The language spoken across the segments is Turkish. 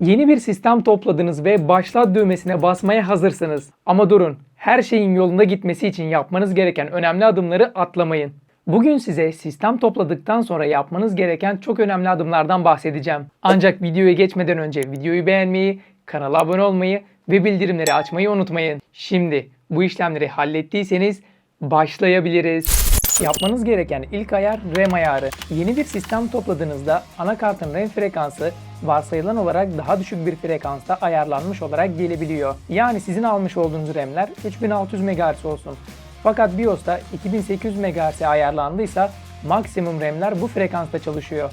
Yeni bir sistem topladınız ve başlat düğmesine basmaya hazırsınız. Ama durun, her şeyin yolunda gitmesi için yapmanız gereken önemli adımları atlamayın. Bugün size sistem topladıktan sonra yapmanız gereken çok önemli adımlardan bahsedeceğim. Ancak videoya geçmeden önce videoyu beğenmeyi, kanala abone olmayı ve bildirimleri açmayı unutmayın. Şimdi bu işlemleri hallettiyseniz başlayabiliriz. Yapmanız gereken ilk ayar RAM ayarı. Yeni bir sistem topladığınızda anakartın RAM frekansı varsayılan olarak daha düşük bir frekansta ayarlanmış olarak gelebiliyor. Yani sizin almış olduğunuz RAM'ler 3600 MHz olsun. Fakat BIOS'ta 2800 MHz'e ayarlandıysa maksimum RAM'ler bu frekansta çalışıyor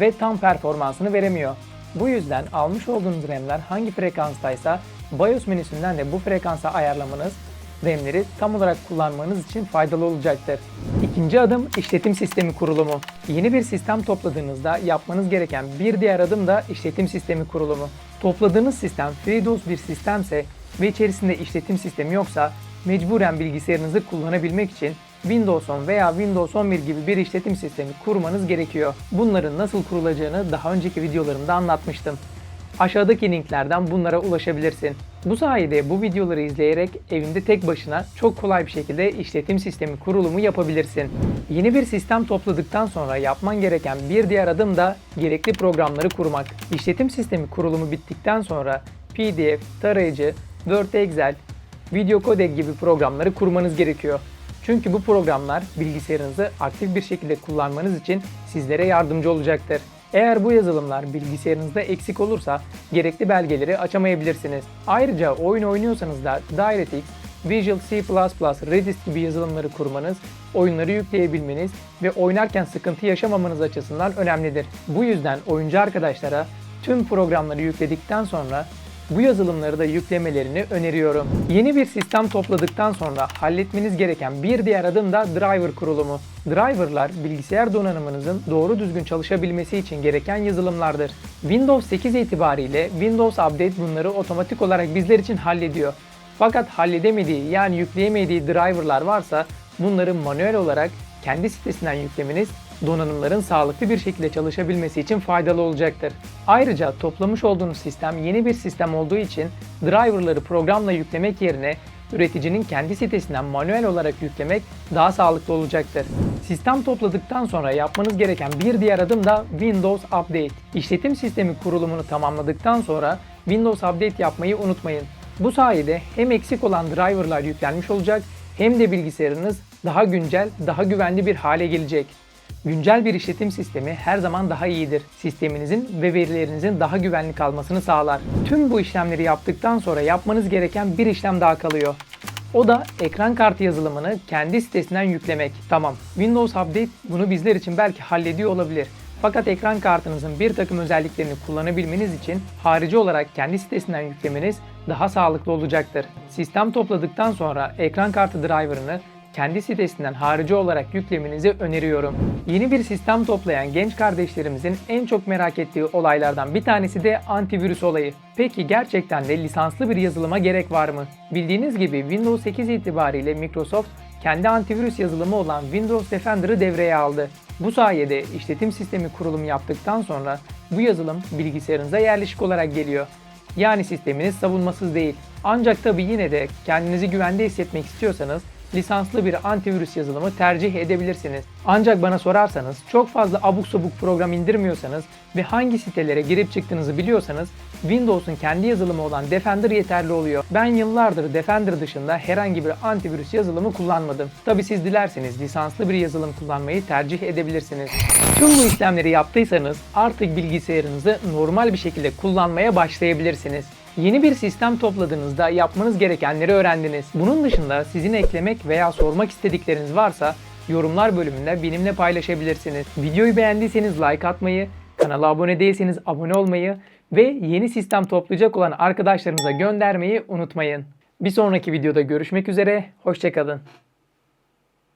ve tam performansını veremiyor. Bu yüzden almış olduğunuz RAM'ler hangi frekanstaysa BIOS menüsünden de bu frekansa ayarlamanız RAM'leri tam olarak kullanmanız için faydalı olacaktır. İkinci adım işletim sistemi kurulumu. Yeni bir sistem topladığınızda yapmanız gereken bir diğer adım da işletim sistemi kurulumu. Topladığınız sistem FreeDOS bir sistemse ve içerisinde işletim sistemi yoksa mecburen bilgisayarınızı kullanabilmek için Windows 10 veya Windows 11 gibi bir işletim sistemi kurmanız gerekiyor. Bunların nasıl kurulacağını daha önceki videolarımda anlatmıştım. Aşağıdaki linklerden bunlara ulaşabilirsin. Bu sayede bu videoları izleyerek evinde tek başına çok kolay bir şekilde işletim sistemi kurulumu yapabilirsin. Yeni bir sistem topladıktan sonra yapman gereken bir diğer adım da gerekli programları kurmak. İşletim sistemi kurulumu bittikten sonra PDF, tarayıcı, Word, Excel, video codec gibi programları kurmanız gerekiyor. Çünkü bu programlar bilgisayarınızı aktif bir şekilde kullanmanız için sizlere yardımcı olacaktır. Eğer bu yazılımlar bilgisayarınızda eksik olursa gerekli belgeleri açamayabilirsiniz. Ayrıca oyun oynuyorsanız da DirectX, Visual C++, Redis gibi yazılımları kurmanız, oyunları yükleyebilmeniz ve oynarken sıkıntı yaşamamanız açısından önemlidir. Bu yüzden oyuncu arkadaşlara tüm programları yükledikten sonra bu yazılımları da yüklemelerini öneriyorum. Yeni bir sistem topladıktan sonra halletmeniz gereken bir diğer adım da driver kurulumu. Driverlar bilgisayar donanımınızın doğru düzgün çalışabilmesi için gereken yazılımlardır. Windows 8 itibariyle Windows Update bunları otomatik olarak bizler için hallediyor. Fakat halledemediği yani yükleyemediği driverlar varsa bunları manuel olarak kendi sitesinden yüklemeniz donanımların sağlıklı bir şekilde çalışabilmesi için faydalı olacaktır. Ayrıca toplamış olduğunuz sistem yeni bir sistem olduğu için driverları programla yüklemek yerine üreticinin kendi sitesinden manuel olarak yüklemek daha sağlıklı olacaktır. Sistem topladıktan sonra yapmanız gereken bir diğer adım da Windows Update. İşletim sistemi kurulumunu tamamladıktan sonra Windows Update yapmayı unutmayın. Bu sayede hem eksik olan driverlar yüklenmiş olacak hem de bilgisayarınız daha güncel, daha güvenli bir hale gelecek. Güncel bir işletim sistemi her zaman daha iyidir. Sisteminizin ve verilerinizin daha güvenli kalmasını sağlar. Tüm bu işlemleri yaptıktan sonra yapmanız gereken bir işlem daha kalıyor. O da ekran kartı yazılımını kendi sitesinden yüklemek. Tamam, Windows Update bunu bizler için belki hallediyor olabilir. Fakat ekran kartınızın bir takım özelliklerini kullanabilmeniz için harici olarak kendi sitesinden yüklemeniz daha sağlıklı olacaktır. Sistem topladıktan sonra ekran kartı driver'ını kendi sitesinden harici olarak yüklemenizi öneriyorum. Yeni bir sistem toplayan genç kardeşlerimizin en çok merak ettiği olaylardan bir tanesi de antivirüs olayı. Peki gerçekten de lisanslı bir yazılıma gerek var mı? Bildiğiniz gibi Windows 8 itibariyle Microsoft kendi antivirüs yazılımı olan Windows Defender'ı devreye aldı. Bu sayede işletim sistemi kurulumu yaptıktan sonra bu yazılım bilgisayarınıza yerleşik olarak geliyor. Yani sisteminiz savunmasız değil. Ancak tabi yine de kendinizi güvende hissetmek istiyorsanız lisanslı bir antivirüs yazılımı tercih edebilirsiniz. Ancak bana sorarsanız çok fazla abuk sabuk program indirmiyorsanız ve hangi sitelere girip çıktığınızı biliyorsanız Windows'un kendi yazılımı olan Defender yeterli oluyor. Ben yıllardır Defender dışında herhangi bir antivirüs yazılımı kullanmadım. Tabi siz dilerseniz lisanslı bir yazılım kullanmayı tercih edebilirsiniz. Tüm bu işlemleri yaptıysanız artık bilgisayarınızı normal bir şekilde kullanmaya başlayabilirsiniz. Yeni bir sistem topladığınızda yapmanız gerekenleri öğrendiniz. Bunun dışında sizin eklemek veya sormak istedikleriniz varsa yorumlar bölümünde benimle paylaşabilirsiniz. Videoyu beğendiyseniz like atmayı, kanala abone değilseniz abone olmayı ve yeni sistem toplayacak olan arkadaşlarınıza göndermeyi unutmayın. Bir sonraki videoda görüşmek üzere, hoşçakalın.